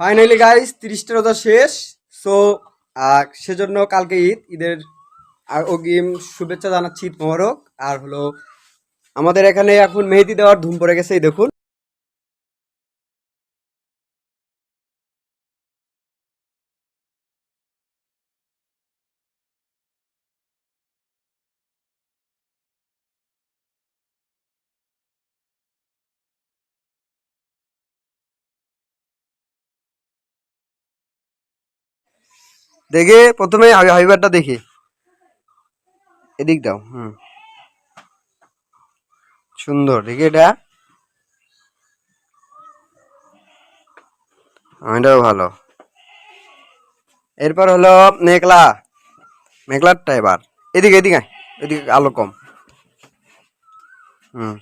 Finally guys তিরিশটা রোজা শেষ। সো সেজন্য কালকে ঈদ, ঈদের আর অগ্রিম শুভেচ্ছা জানাচ্ছি ঈদ মোবারক। আর হলো, আমাদের এখানে এখন মেহেদি দেওয়ার ধুম পড়ে গেছে দেখুন। দেখে প্রথমে হাইবারটা দেখি। এদিক দাও, হুম। সুন্দর, দেখি এটা। এটাও ভালো। এরপর হলো মেঘলা। মেঘলারটা এবার। এদিকে এদিকে এদিকে আলো কম। হুম।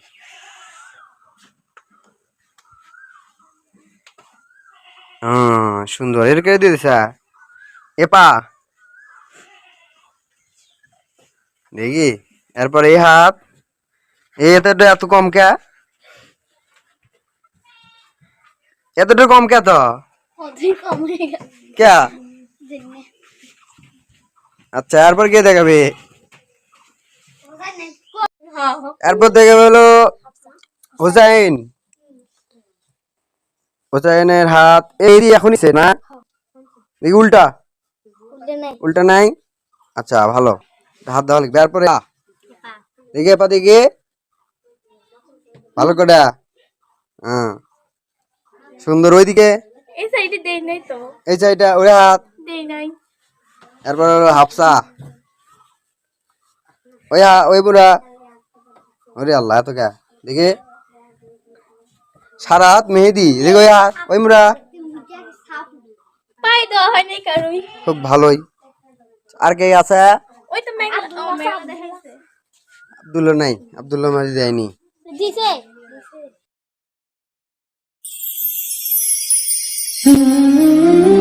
সুন্দর। এর কে এপা। দেখি এরপর এই হাত। এই এতটা এত কম কে? এতটা কম কে তো? কে? আচ্ছা এরপর কে দেখাবে? এরপর দেখাবে হলো হুসাইন। হুসাইনের হাত এই এখনই সে না? দেখি উল্টা। উল্টে নাই। উল্টা নাই? আচ্ছা ভালো। হাত দেওয়া লিখবে। এরপরে? আ। দেখে পা দেখে ভালো করে? হ্যাঁ। সুন্দর ওইদিকে? এই সাইডে দেই নাই তো। এই সাইডটা ওই হাত। দেই নাই। এরপর হলো হাফসা। ওই হা ওই বুড়া। ওরে আল্লাহ এত কে? দেখে সারা হাত মেহেদি। দেখে ওই হাত ওই মুড়া পাই দেওয়া হয় নাই কারোই। খুব ভালোই। আর কে আছে? ওই তো মেঘ দেখাইছে। আব্দুল্লাহ নাই আব্দুল্লাহ মাঝি দেয়নি। দিছে। Mm-hmm.